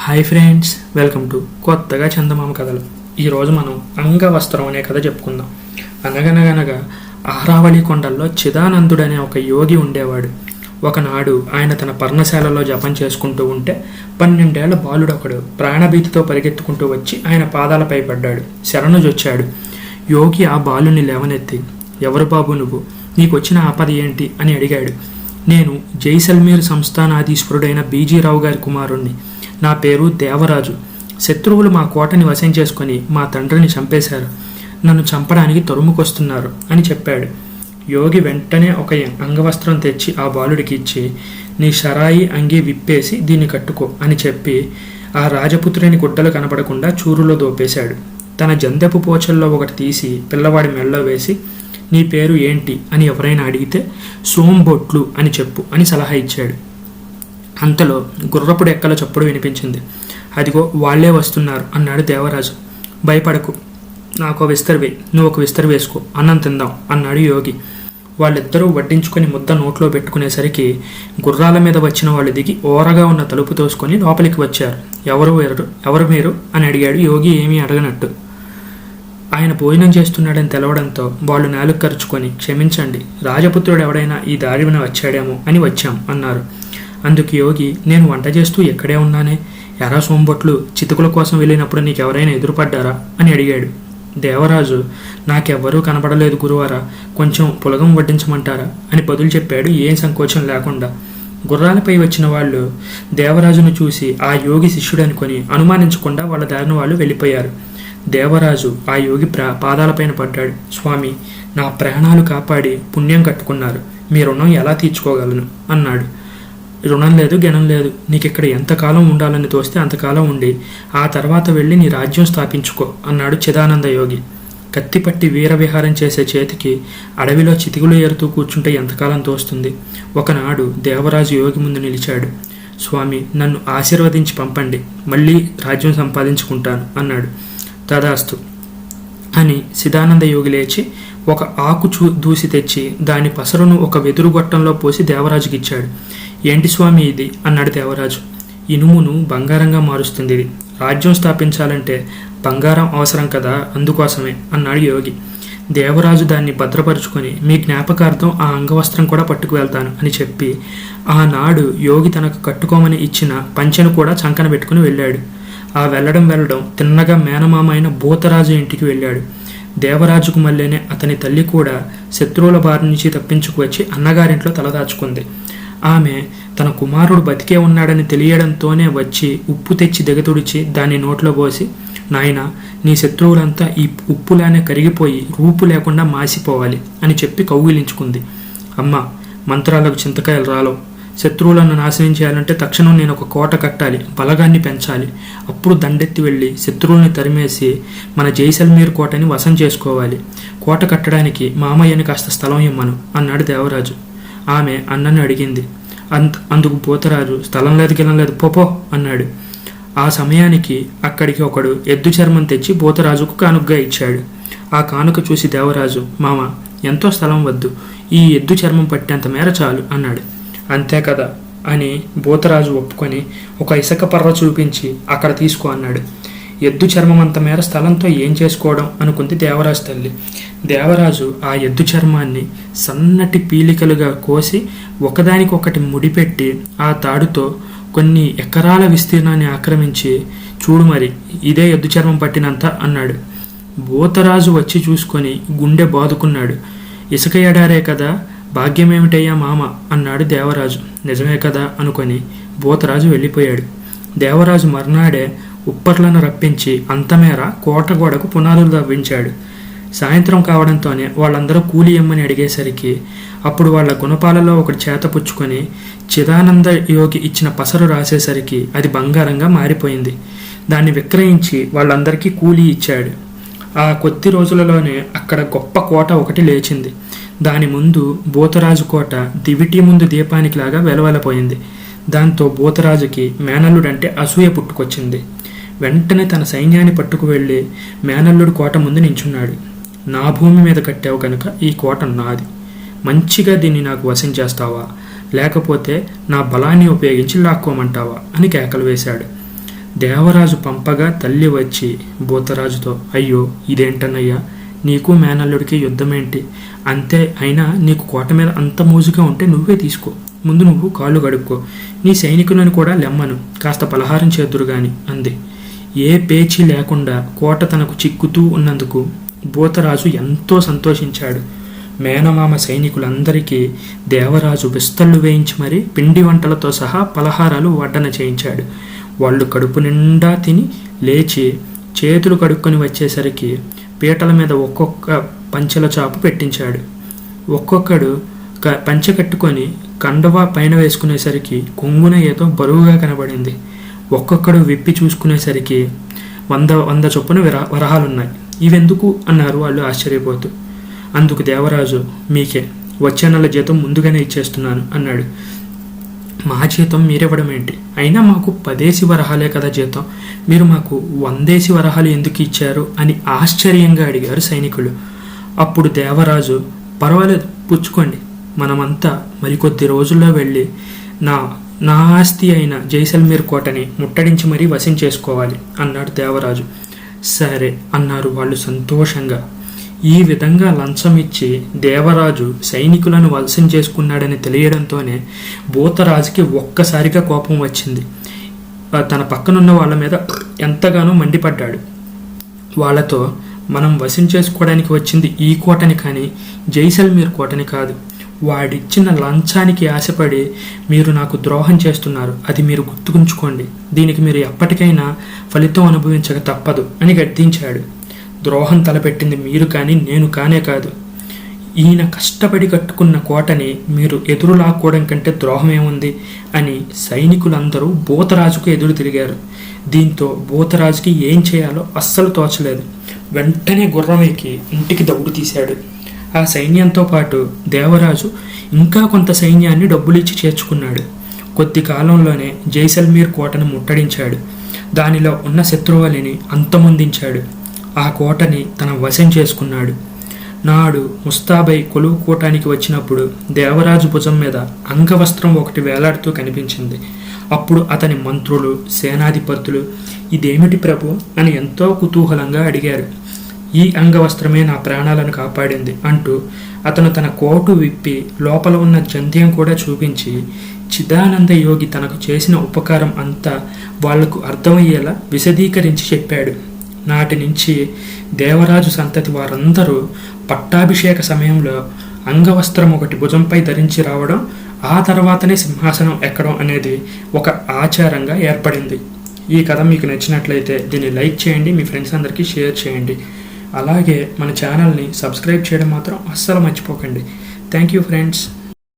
Hi friends welcome to కొత్తగా చందమామ కథలు. ఈరోజు మనం అంగవస్త్రం అనే కథ చెప్పుకుందాం. అనగనగనగా ఆరావళి కొండల్లో చిదానందుడు అనే ఒక యోగి ఉండేవాడు. ఒకనాడు ఆయన తన పర్ణశాలలో జపం చేసుకుంటూ ఉంటే పన్నెండేళ్ళ బాలుడు ఒకడు ప్రాణభీతితో పరిగెత్తుకుంటూ వచ్చి ఆయన పాదాలపై పడ్డాడు. శరణుజొచ్చాడు. యోగి ఆ బాలుని లేవనెత్తి ఎవరు బాబు నువ్వు? నీకు వచ్చిన ఆపద ఏంటి? అని అడిగాడు. నేను జైసల్మీర్ సంస్థానాధీశ్వరుడైన బీజీరావు గారి కుమారుణ్ణి. నా పేరు దేవరాజు. శత్రువులు మా కోటని వశం చేసుకొని మా తండ్రిని చంపేశారు. నన్ను చంపడానికి తరుముకొస్తున్నారు అని చెప్పాడు. యోగి వెంటనే ఒక అంగవస్త్రం తెచ్చి ఆ బాలుడికి ఇచ్చి నీ షరాయి అంగి విప్పేసి దీన్ని కట్టుకో అని చెప్పి ఆ రాజపుత్రుని గుడ్డలు కనపడకుండా చూరులో దోపేశాడు. తన జందెపు పోచల్లో ఒకటి తీసి పిల్లవాడి మెడలో వేసి నీ పేరు ఏంటి? అని ఎవరైనా అడిగితే సోంబొట్లు అని చెప్పు అని సలహా ఇచ్చాడు. అంతలో గుర్రపుడు ఎక్కల చప్పుడు వినిపించింది. అదిగో వాళ్ళే వస్తున్నారు అన్నాడు దేవరాజు. భయపడకు నాకు విస్తరివే నువ్వు ఒక విస్తరి వేసుకో అన్నం తిందాం అన్నాడు యోగి. వాళ్ళిద్దరూ వడ్డించుకొని ముద్ద నోట్లో పెట్టుకునేసరికి గుర్రాల మీద వచ్చిన వాళ్ళు దిగి ఓరగా ఉన్న తలుపు తోసుకొని లోపలికి వచ్చారు. ఎవరు ఎవరు ఎవరు మీరు? అని అడిగాడు యోగి ఏమీ అడగనట్టు. ఆయన భోజనం చేస్తున్నాడని తెలవడంతో వాళ్ళు నాలుగు ఖర్చుకొని క్షమించండి రాజపుత్రుడు ఎవడైనా ఈ దారిన వచ్చాడేమో అని వచ్చాం అన్నారు. అందుకు యోగి నేను వంట చేస్తూ ఎక్కడే ఉన్నానే? ఎరా సోంబొట్లు చితుకుల కోసం వెళ్ళినప్పుడు నీకు ఎవరైనా ఎదురుపడ్డారా? అని అడిగాడు. దేవరాజు నాకెవ్వరూ కనపడలేదు గురువారా. కొంచెం పులగం వడ్డించమంటారా? అని బదులు చెప్పాడు ఏం సంకోచం లేకుండా. గుర్రాలపై వచ్చిన వాళ్ళు దేవరాజును చూసి ఆ యోగి శిష్యుడు అనుకొని అనుమానించకుండా వాళ్ళ దారిన వాళ్ళు వెళ్ళిపోయారు. దేవరాజు ఆ యోగి ప్రా పాదాలపైన పడ్డాడు. స్వామి నా ప్రాణాలు కాపాడి పుణ్యం కట్టుకున్నారు. మీ రుణం ఎలా తీర్చుకోగలను? అన్నాడు. రుణం లేదు గణం లేదు. నీకు ఇక్కడ ఎంతకాలం ఉండాలని తోస్తే అంతకాలం ఉండి ఆ తర్వాత వెళ్ళి నీ రాజ్యం స్థాపించుకో అన్నాడు చిదానంద యోగి. కత్తిపట్టి వీరవిహారం చేసే చేతికి అడవిలో చితికులు ఏరుతూ కూర్చుంటే ఎంతకాలం తోస్తుంది? ఒకనాడు దేవరాజు యోగి ముందు నిలిచాడు. స్వామి నన్ను ఆశీర్వదించి పంపండి మళ్ళీ రాజ్యం సంపాదించుకుంటాను అన్నాడు. తదాస్తు అని సిదానంద యోగి లేచి ఒక ఆకు చూ దూసి తెచ్చి దాని పసరును ఒక వెదురు గొట్టంలో పోసి దేవరాజుకి ఇచ్చాడు. ఏంటి స్వామి ఇది? అన్నాడు దేవరాజు. ఇనుమును బంగారంగా మారుస్తుంది ఇది. రాజ్యం స్థాపించాలంటే బంగారం అవసరం కదా అందుకోసమే అన్నాడు యోగి. దేవరాజు దాన్ని భద్రపరుచుకొని మీ జ్ఞాపకార్థం ఆ అంగవస్త్రం కూడా పట్టుకు వెళ్తాను అని చెప్పి ఆనాడు యోగి తనకు కట్టుకోమని ఇచ్చిన పంచెను కూడా చంకన పెట్టుకుని వెళ్ళాడు. ఆ వెళ్ళడం వెళ్ళడం తిన్నగా మేనమామ అయిన భూతరాజు ఇంటికి వెళ్ళాడు. దేవరాజుకు మల్లెనే అతని తల్లి కూడా శత్రువుల బారి నుంచి తప్పించుకు వచ్చి అన్నగారింట్లో తలదాచుకుంది ఆమె తన కుమారుడు బతికే ఉన్నాడని తెలియడంతోనే వచ్చి ఉప్పు తెచ్చి దిగతుడిచి దాన్ని నోట్లో పోసి నాయన నీ శత్రువులంతా ఈ ఉప్పులానే కరిగిపోయి రూపు లేకుండా మాసిపోవాలి అని చెప్పి కౌగిలించుకుంది. అమ్మ మంత్రాలకు చింతకాయలు రాలో శత్రువులను నాశనం చేయాలంటే తక్షణం నేను ఒక కోట కట్టాలి బలగాన్ని పెంచాలి. అప్పుడు దండెత్తి వెళ్ళి శత్రువుల్ని తరిమేసి మన జైసల్మీర్ కోటని వశం చేసుకోవాలి. కోట కట్టడానికి మామయ్యని కాస్త స్థలం ఇమ్మను అన్నాడు దేవరాజు. ఆమె అన్నను అడిగింది. అంత అందుకు పోతరాజు స్థలం లేదు గిలం లేదు పోపో అన్నాడు. ఆ సమయానికి అక్కడికి ఒకడు ఎద్దు చర్మం తెచ్చి పోతరాజుకు కానుకగా ఇచ్చాడు. ఆ కానుక చూసి దేవరాజు మామ ఎంతో స్థలం వద్దు ఈ ఎద్దు చర్మం పట్టేంత మేర చాలు అన్నాడు. అంతే కదా? అని భూతరాజు ఒప్పుకొని ఒక ఇసుక పర్ర చూపించి అక్కడ తీసుకో అన్నాడు. ఎద్దు చర్మం అంత మేర స్థలంతో ఏం చేసుకోవడం అనుకుంది దేవరాజు తల్లి. దేవరాజు ఆ ఎద్దు చర్మాన్ని సన్నటి పీలికలుగా కోసి ఒకదానికొకటి ముడిపెట్టి ఆ తాడుతో కొన్ని ఎకరాల విస్తీర్ణాన్ని ఆక్రమించి చూడు మరి ఇదే ఎద్దు చర్మం పట్టినంత అన్నాడు. భూతరాజు వచ్చి చూసుకొని గుండె బాదుకున్నాడు. ఇసుక ఎడారే కదా భాగ్యమేమిటయ్యా మామ? అన్నాడు దేవరాజు. నిజమే కదా అనుకొని భూతరాజు వెళ్ళిపోయాడు. దేవరాజు మర్నాడే ఉప్పర్లను రప్పించి అంతమేర కోట గోడకు పునాదులు తవ్వించాడు. సాయంత్రం కావడంతోనే వాళ్ళందరూ కూలి ఇమ్మని అడిగేసరికి అప్పుడు వాళ్ళ గుణపాలలో ఒకటి చేత పుచ్చుకొని చిదానంద యోగి ఇచ్చిన పసరు రాసేసరికి అది బంగారంగా మారిపోయింది. దాన్ని విక్రయించి వాళ్ళందరికీ కూలీ ఇచ్చాడు. ఆ కొద్ది రోజులలోనే అక్కడ గొప్ప కోట ఒకటి లేచింది. దాని ముందు భూతరాజు కోట దివిటి ముందు దీపానికి లాగా వెలవెలపోయింది. దాంతో భూతరాజుకి మేనల్లుడంటే అసూయ పుట్టుకొచ్చింది. వెంటనే తన సైన్యాన్ని పట్టుకు వెళ్ళి మేనల్లుడు కోట ముందు నించున్నాడు. నా భూమి మీద కట్టావు కనుక ఈ కోట నాది. మంచిగా దీన్ని నాకు వశం చేస్తావా? లేకపోతే నా బలాన్ని ఉపయోగించి లాక్కోమంటావా? అని కేకలు వేశాడు. దేవరాజు పంపగా తల్లి వచ్చి భూతరాజుతో అయ్యో ఇదేంటన్నయ్యా? నీకు మేనల్లుడికి యుద్ధమేంటి? అంతే అయినా నీకు కోట మీద అంత మోజుగా ఉంటే నువ్వే తీసుకో. ముందు నువ్వు కాళ్ళు కడుక్కో. నీ సైనికులను కూడా లెమ్మను. కాస్త పలహారం చేద్దురు గాని అంది. ఏ పేచీ లేకుండా కోట తనకు చిక్కుతూ ఉన్నందుకు భూతరాజు ఎంతో సంతోషించాడు. మేనమామ సైనికులందరికీ దేవరాజు బిస్తళ్ళు వేయించి మరీ పిండి వంటలతో సహా పలహారాలు వడ్డన చేయించాడు. వాళ్ళు కడుపు నిండా తిని లేచి చేతులు కడుక్కొని వచ్చేసరికి పీటల మీద ఒక్కొక్క పంచెల చాపు పెట్టించాడు. ఒక్కొక్కడు క- పంచె కట్టుకొని కండవా పైన వేసుకునేసరికి కొంగున ఏదో బరువుగా కనబడింది. ఒక్కొక్కడు విప్పి చూసుకునేసరికి వంద వంద చొప్పున విరా వరహాలున్నాయి. ఇవెందుకు? అన్నారు వాళ్ళు ఆశ్చర్యపోతూ. అందుకు దేవరాజు మీకే వచ్చే నెల జీతం ముందుగానే ఇచ్చేస్తున్నాను అన్నాడు. మా జీతం మీరివ్వడం ఏంటి? అయినా మాకు పదేసి వరహాలే కదా జీతం. మీరు మాకు వందేసి వరహాలు ఎందుకు ఇచ్చారు? అని ఆశ్చర్యంగా అడిగారు సైనికులు. అప్పుడు దేవరాజు పర్వాలేదు పుచ్చుకోండి. మనమంతా మరికొద్ది రోజుల్లో వెళ్ళి నా నా ఆస్తి అయిన జైసల్మీర్ కోటని ముట్టడించి మరీ వశం చేసుకోవాలి అన్నాడు దేవరాజు. సరే అన్నారు వాళ్ళు సంతోషంగా. ఈ విధంగా లంచం ఇచ్చి దేవరాజు సైనికులను వలసం చేసుకున్నాడని తెలియడంతోనే భూతరాజుకి ఒక్కసారిగా కోపం వచ్చింది. తన పక్కనున్న వాళ్ళ మీద ఎంతగానో మండిపడ్డాడు. వాళ్ళతో మనం వశం చేసుకోవడానికి వచ్చింది ఈ కోటని కానీ జైసల్మీర్ కోటని కాదు. వాడిచ్చిన లంచానికి ఆశపడి మీరు నాకు ద్రోహం చేస్తున్నారు. అది మీరు గుర్తుకుంచుకోండి. దీనికి మీరు ఎప్పటికైనా ఫలితం అనుభవించక తప్పదు అని గద్దించాడు. ద్రోహం తలపెట్టింది మీరు కానీ నేను కానే కాదు. ఈయన కష్టపడి కట్టుకున్న కోటని మీరు ఎదురు లాక్కోవడం కంటే ద్రోహమేముంది అని సైనికులందరూ భూతరాజుకు ఎదురు తిరిగారు. దీంతో భూతరాజుకి ఏం చేయాలో అస్సలు తోచలేదు. వెంటనే గుర్రమేకి ఇంటికి దౌడు తీశాడు. ఆ సైన్యంతో పాటు దేవరాజు ఇంకా కొంత సైన్యాన్ని డబ్బులిచ్చి చేర్చుకున్నాడు. కొద్ది కాలంలోనే జైసల్మీర్ కోటను ముట్టడించాడు. దానిలో ఉన్న శత్రువులని అంతమొందించాడు. ఆ కోటని తన వశం చేసుకున్నాడు. నాడు ముస్తాబై కొలువు కూటానికి వచ్చినప్పుడు దేవరాజు భుజం మీద అంగవస్త్రం ఒకటి వేలాడుతూ కనిపించింది. అప్పుడు అతని మంత్రులు సేనాధిపతులు ఇదేమిటి ప్రభు అని ఎంతో కుతూహలంగా అడిగారు. ఈ అంగవస్త్రమే నా ప్రాణాలను కాపాడింది అంటూ అతను తన కోటు విప్పి లోపల ఉన్న జంధ్యం కూడా చూపించి చిదానంద యోగి తనకు చేసిన ఉపకారం అంతా వాళ్ళకు అర్థమయ్యేలా విశదీకరించి చెప్పాడు. నాటి నుంచి దేవరాజు సంతతి వారందరూ పట్టాభిషేక సమయంలో అంగవస్త్రం ఒకటి భుజంపై ధరించి రావడం ఆ తర్వాతనే సింహాసనం ఎక్కడం అనేది ఒక ఆచారంగా ఏర్పడింది. ఈ కథ మీకు నచ్చినట్లయితే దీన్ని లైక్ చేయండి మీ ఫ్రెండ్స్ అందరికీ షేర్ చేయండి. అలాగే మన ఛానల్ని సబ్స్క్రైబ్ చేయడం మాత్రం అస్సలు మర్చిపోకండి. Thank you friends.